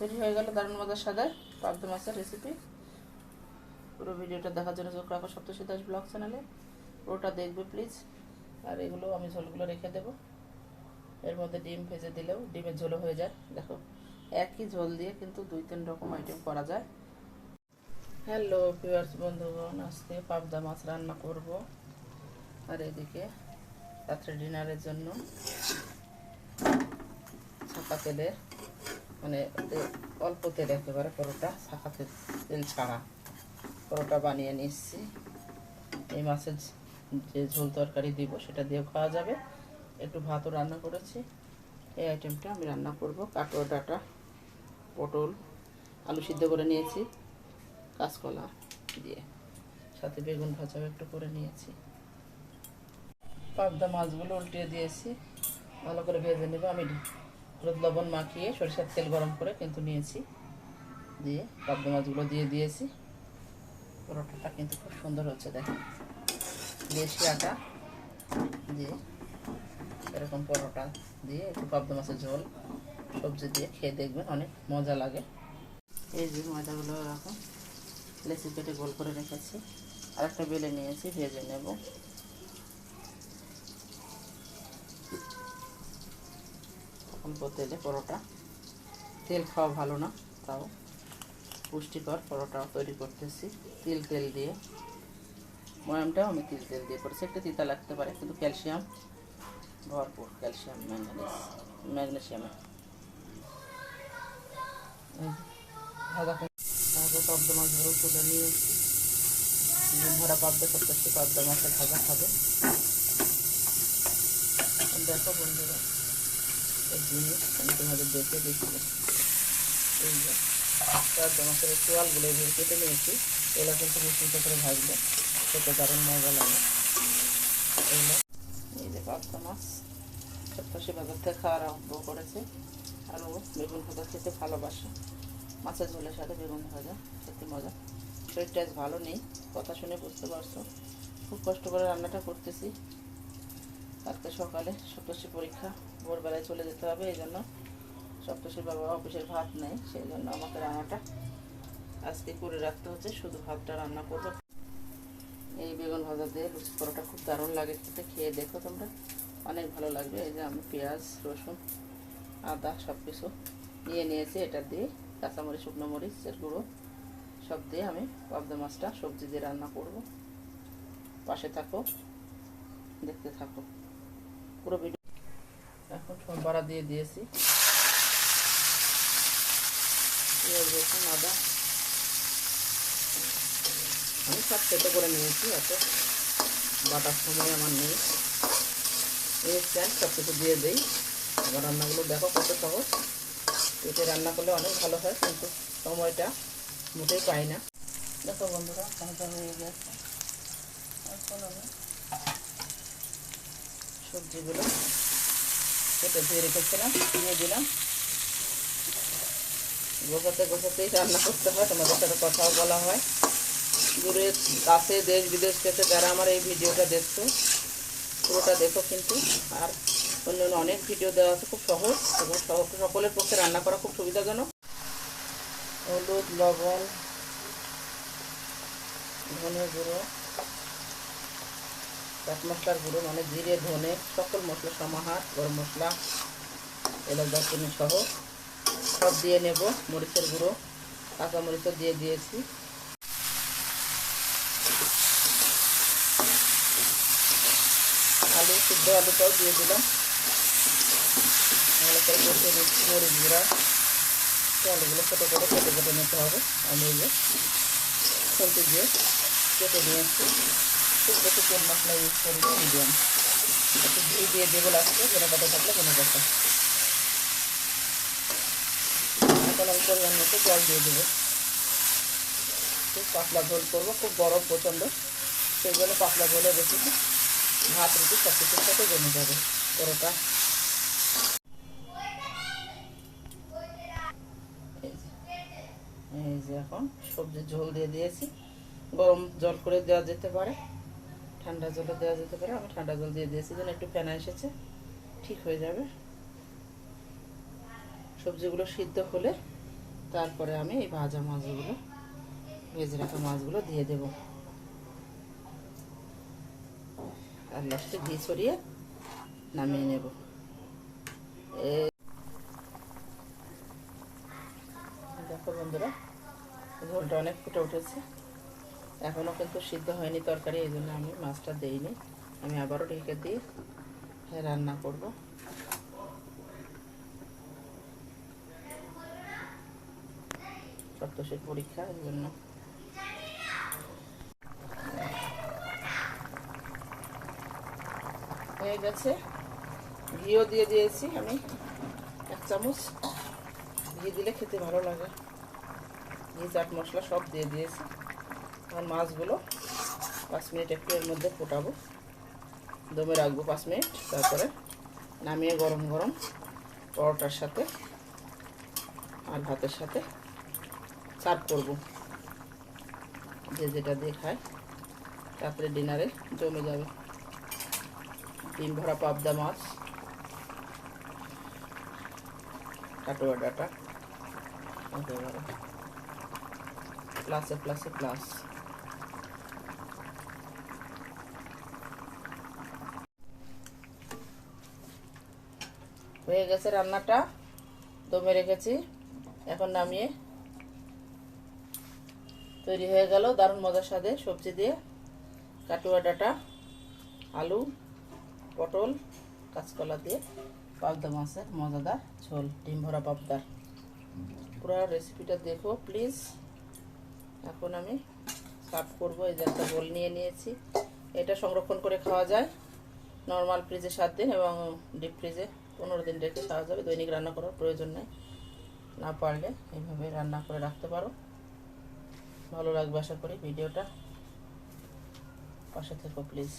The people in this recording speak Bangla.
তৈরি হয়ে গেল দারুণ মজার সাদায় পাবদা মাছের রেসিপি পুরো ভিডিওটা দেখার জন্য চোখ রাখো সপ্তশী দাস ব্লগ চ্যানেলে। পুরোটা দেখবে প্লিজ আর এগুলো আমি ঝোলগুলো রেখে দেবো। এর মধ্যে ডিম ভেজে দিলেও ডিমের ঝোলও হয়ে যায়। দেখো, একই ঝোল দিয়ে কিন্তু দুই তিন রকম আইটেম করা যায়। হ্যালো ভিউয়ার্স বন্ধুগণ, আজকে পাবদা মাছ রান্না করব। আর এদিকে রাত্রে ডিনারের জন্য ছাকা তেলের মানে অল্প তেল একেবারে পরোটা তেল তেল ছাড়া। পরোটা বানিয়ে নিচ্ছি। এই মাছের যে ঝোল তরকারি দিব সেটা দিয়ে খাওয়া যাবে। একটু ভাতও রান্না করেছি। এই আইটেমটা আমি রান্না করব। কাটোয়া ডাটা, পটল, আলু সিদ্ধ করে নিয়েছি, কাঁচকলা দিয়ে। সাথে বেগুন ভাজাও একটু করে নিয়েছি। পাবদা মাছগুলো উল্টিয়ে দিয়েছি। ভালো করে ভেজে নেব। আমি হলুদ লবণ মাখিয়ে সরিষার তেল গরম করে কিন্তু নিয়েছি। দিয়ে পাবদা মাছগুলো দিয়ে দিয়েছি। পরোটাটা কিন্তু খুব সুন্দর হচ্ছে, দেখেন। দেশি আটা দিয়ে এরকম পরোটা দিয়ে একটু পাবদা মাছের ঝোল, সবজি দিয়ে খেয়ে দেখবেন, অনেক মজা লাগে। এই যে ময়দাগুলো এরকম লেসি কেটে গোল করে রেখেছি। আর একটা বেলে নিয়েছি, ভেজে নেব। অল্প তেলে পরোটা। তেল খাওয়া ভালো না, তাও পুষ্টিকর পরোটা তৈরি করতেছি। তিল তেল দিয়ে। ময়ামটাও আমি তিল তেল দিয়ে করেছি। একটু তিতা লাগতে পারে, কিন্তু ক্যালসিয়াম, ভরপুর ক্যালসিয়াম ম্যাঙ্গানিজ ম্যাগনেশিয়ামে ভাজা পাবদা মাছগুলো তুলে ডিম ভরা পাবদা সপ্তাহে পাবদা মাছের ভাজা খাবে। দেখো বন্ধুরা। জিনিস আমি তোমাদের দেখে দিচ্ছি। এই যে কেটে নিয়েছি। এগুলো কিন্তু মিশ্রিত করে ভাজবে। খেতে দারুণ মজা লাগে। এগুলো এই যে পাবদা মাছ। সপ্তাহে বাজার থেকে খাওয়ার আরম্ভ করেছে। আর ও বেগুন ভাজা খেতে ভালোবাসে। মাছের ঝোলের সাথে বেগুন ভাজা খেতে মজা। শরীরটা ভালো নেই, কথা শুনে বুঝতে পারছ। খুব কষ্ট করে রান্নাটা করতেছি। আজকে সকালে সপ্তর্ষি পরীক্ষা। ভোরবেলায় চলে যেতে হবে, এই জন্য সপ্তর্ষির বাবা অফিসের ভাত নেই সেই জন্য আমাকে রান্নাটা আজকে করে রাখতে হচ্ছে, শুধু ভাতটা রান্না করব। এই বেগুন ভাজা দিয়ে লুচি পরোটা খুব দারুণ লাগে খেতে, খেয়ে দেখো তোমরা। অনেক ভালো লাগবে, এই যে আমি পেঁয়াজ, রসুন, আদা সব কিছু নিয়ে নিয়েছি, এটা দিয়ে কাঁচামরিচ, শুকনো মরিচের গুঁড়ো সব দিয়ে আমি পাবদা মাছটা সবজি দিয়ে রান্না করব। পাশে থাকো, দেখতে থাকো। পুরো সোমবারা দিয়ে দিয়েছি। পেঁয়াজ রসুন, আদা। আমি সব খেতে করে নিয়েছি, এত বাটার সময় আমার নেই। এই চাই সব কিছু দিয়ে দিই। আমার রান্নাগুলো দেখো কত সহজ। পেটে রান্না করলে অনেক ভালো হয়, কিন্তু সময়টা মোটেই পাই না। দেখো বন্ধুরা, ভাজা হয়ে গেছে। এখন সবজিগুলো কেটে ধুয়ে রেখেছিলাম দিয়ে দিলাম। গোছাতে গোছাতেই রান্না করতে হয়, তোমাদের সাথে কথাও বলা হয়। দূরে কাছে দেশ বিদেশ থেকে যারা আমার এই ভিডিওটা দেখছ, পুরোটা দেখো কিন্তু। আর অন্য অনেক ভিডিও দেওয়া আছে, খুব সহজ। এবং সকলের পক্ষে রান্না করা খুব সুবিধাজনক। হলুদ, লবণ, ধনে গুঁড়ো। চাট মশলার গুঁড়ো মানে জিরে, ধনে, সকল মশলা, সমাহার, গরম মশলা, এলাচ, দারচিনি সহ সব দিয়ে নেব মরিচের গুঁড়ো, কাঁচা মরিচও দিয়ে দিয়েছি। আলু, সিদ্ধ আলুটাও দিয়ে দিলাম। মরিচ গুঁড়া। আলুগুলো ছোটো করে কেটে কেটে নিতে হবে। আমি এই যে দিয়ে কেটে নিয়েছি। খুব বেশি তেল মশলা ইউজ করি মিডিয়াম একটু ঘি দিয়ে দেবো লাস্টে যেন কথা থাকলে কোনো কথা এখন আমি পরিমাণ মতো জল দিয়ে দেবো খুব পাতলা ঝোল করব খুব গরম প্রচণ্ড সেই জন্য পাতলা ঝোলে রেখেছি ভাত রুটি সব কিছুর সাথে জমে যাবে পরোটা এই যে এখন সবজির ঝোল দিয়ে দিয়েছি। গরম জল করে দেওয়া যেতে পারে। ঠান্ডা জলে দেওয়া যেতে পারে। আমি ঠান্ডা জল দিয়ে দিয়েছি, যেন একটু ফেনা এসেছে, ঠিক হয়ে যাবে। সবজিগুলো সিদ্ধ হলে তারপরে আমি এই ভাজা মাছগুলো, ভেজে রাখা মাছগুলো দিয়ে দেব। আর লাস্টে ঘি ছড়িয়ে নামিয়ে নেব। দেখো বন্ধুরা, ঝোলটা অনেক ফুটে উঠেছে। এখনও কিন্তু সিদ্ধ হয়নি তরকারি, এই জন্য আমি মাছটা দেইনি। আমি আবারও ঢেকে দিয়ে রান্না করব। সপ্তশের পরীক্ষা, এই জন্য। হয়ে গেছে। ঘিও দিয়ে দিয়েছি আমি এক চামচ। ঘি দিলে খেতে ভালো লাগে। ঘি, চাট মশলা সব দিয়ে দিয়েছি। আর মাছগুলো পাঁচ মিনিট একটু এর মধ্যে ফোটাবো। দমে রাখব পাঁচ মিনিট, তারপরে নামিয়ে গরম গরম পরোটার সাথে আর ভাতের সাথে সার্ভ করব। যে যেটা দিয়ে খায়, রাত্রে ডিনারে জমে যাবে। ডিম ভরা পাবদা মাছ, কাটোয়া ডাটা প্লাসে প্লাসে প্লাস হয়ে গেছে রান্নাটা। দমে রেখেছি। এখন নামিয়ে তৈরি হয়ে গেল দারুণ মজার স্বাদে সবজি দিয়ে। কাটুয়া ডাটা, আলু, পটল, কাঁচকলা দিয়ে পাবদা মাছের মজাদার ঝোল, ডিম ভরা পাবদার। পুরো রেসিপিটা দেখো প্লিজ এখন আমি সার্ভ করব, এই যে একটা বোল নিয়ে নিয়েছি। এটা সংরক্ষণ করে খাওয়া যায়। নর্মাল ফ্রিজে সাত দিন এবং ডিপ ফ্রিজে পনেরো দিন রেখে খাওয়া যাবে, দৈনিক রান্না করার প্রয়োজন নেই। না পারলে এইভাবে রান্না করে রাখতে পারো। ভালো লাগবে আশা করি ভিডিওটা। পাশে থেকো, প্লিজ।